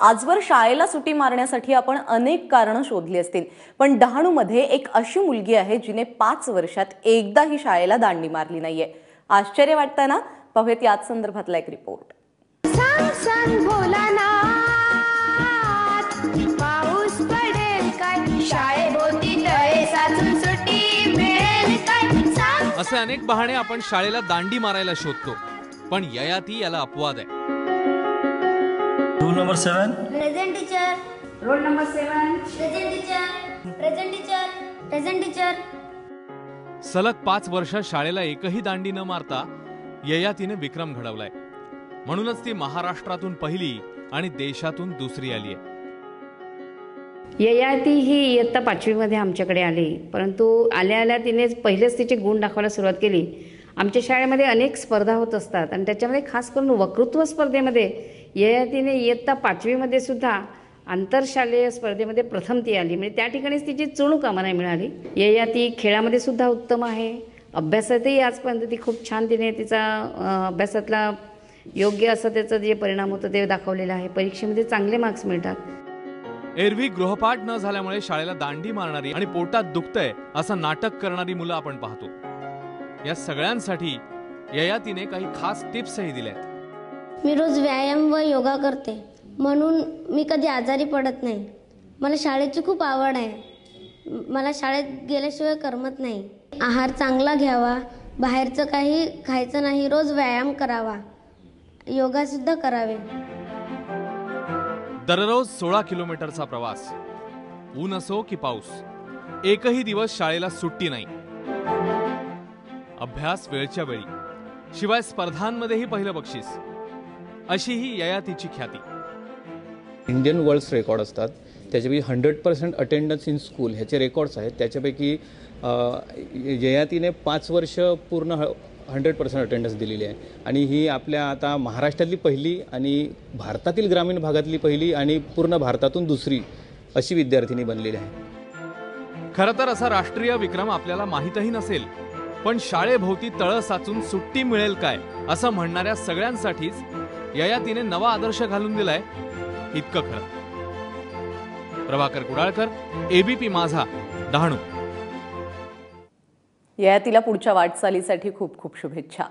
आजवर शाळेला सुटी मारण्यासाठी आपण अनेक कारणं शोधली असतील. पण डहाणूमध्ये एक अशी मुलगी आहे जिने पाच वर्षात एकदाही शाळेला दांडी मारली नाहीये. आश्चर्य वाटतं ना? पाहूयात याच संदर्भातला एक रिपोर्ट सांग सांग भोलानाथ पाऊस पडेल काय? शाळेभोवती तळे साचून सुट्टी मिळेल काय? सांग असे अनेक बहाणे आपण शाळेला दांडी मारायला शोधतो. पण ययाती याला अपवाद आहे. Roll number seven present teacher roll number seven present teacher present teacher present teacher सलग पाच वर्षात शाळेला एकही दांडी न मारता ययातीने विक्रम घडवलाय. म्हणूनच ती महाराष्ट्रातून पहिली आणि देशातून दुसरी आली आहे. ययाती ही इयत्ता पाचवीमध्ये आमच्याकडे आली. परंतु आल्या आल्या तिने पहिलेच तिचे गुण दाखवायला सुरुवात केली. आमच्या शाळेमध्ये अनेक स्पर्धा होत असतात आणि त्याच्यामध्ये खास करून वक्तृत्व स्पर्धेमध्ये ययातीने इयत्ता पाचवीमध्ये सुद्धा आंतरशालेय स्पर्धेमध्ये प्रथम ती आली. म्हणजे त्या ठिकाणीच तिची चुणूक आम्हाला मिळाली. ययाती खेळामध्ये सुद्धा उत्तम आहे. अभ्यासातही आजपर्यंत ती खूप छान तिने तिचा अभ्यासातला योग्य असं त्याचं जे परिणाम होतं ते दाखवलेलं आहे. परीक्षेमध्ये चांगले मार्क्स मिळतात. एरवी गृहपाठ न झाल्यामुळे शाळेला दांडी मारणारी आणि पोटात दुखतंय असं नाटक करणारी मुलं आपण पाहतो. या सगळ्यांसाठी ययातीने काही खास टिप्सही दिल्यात. मी रोज व्यायाम व योगा करते. म्हणून मी कधी आजारी पडत नाही. मला शाळेची खूप आवड आहे. मला शाळेत गेल्याशिवाय करमत नाही. आहार चांगला घ्यावा. बाहेरचं काही खायचं नाही. रोज व्यायाम करावा. योगासुद्धा करावे. दररोज सोळा किलोमीटरचा प्रवास. ऊन असो की पाऊस. एकही दिवस शाळेला सुट्टी नाही. अभ्यास वेळच्या वेळी. शिवाय स्पर्धांमध्येही पहिलं बक्षीस. अशी ही ययातीची ख्याती. इंडियन वर्ल्ड्स रेकॉर्ड असतात. त्याच्यापैकी hundred percent attendance in school ह्याचे रेकॉर्ड्स आहेत. त्याच्यापैकी ययातीने पाच वर्ष पूर्ण हंड्रेड पर्सेंट अटेंडन्स दिलेली आहे. आणि ही आपल्या आता महाराष्ट्रातली पहिली आणि भारतातील ग्रामीण भागातली पहिली आणि पूर्ण भारतातून दुसरी अशी विद्यार्थिनी बनलेली आहे. खरं तर असा राष्ट्रीय विक्रम आपल्याला माहीतही नसेल पण शाळेभोवती तळ साचून सुट्टी मिळेल काय असं म्हणणाऱ्या सगळ्यांसाठीच ययातीने नवा आदर्श घालून दिलाय इतकं खरं. प्रभाकर कुडाळकर एबीपी माझा डहाणू. ययातीला पुढच्या वाटचालीसाठी खूप खूप शुभेच्छा.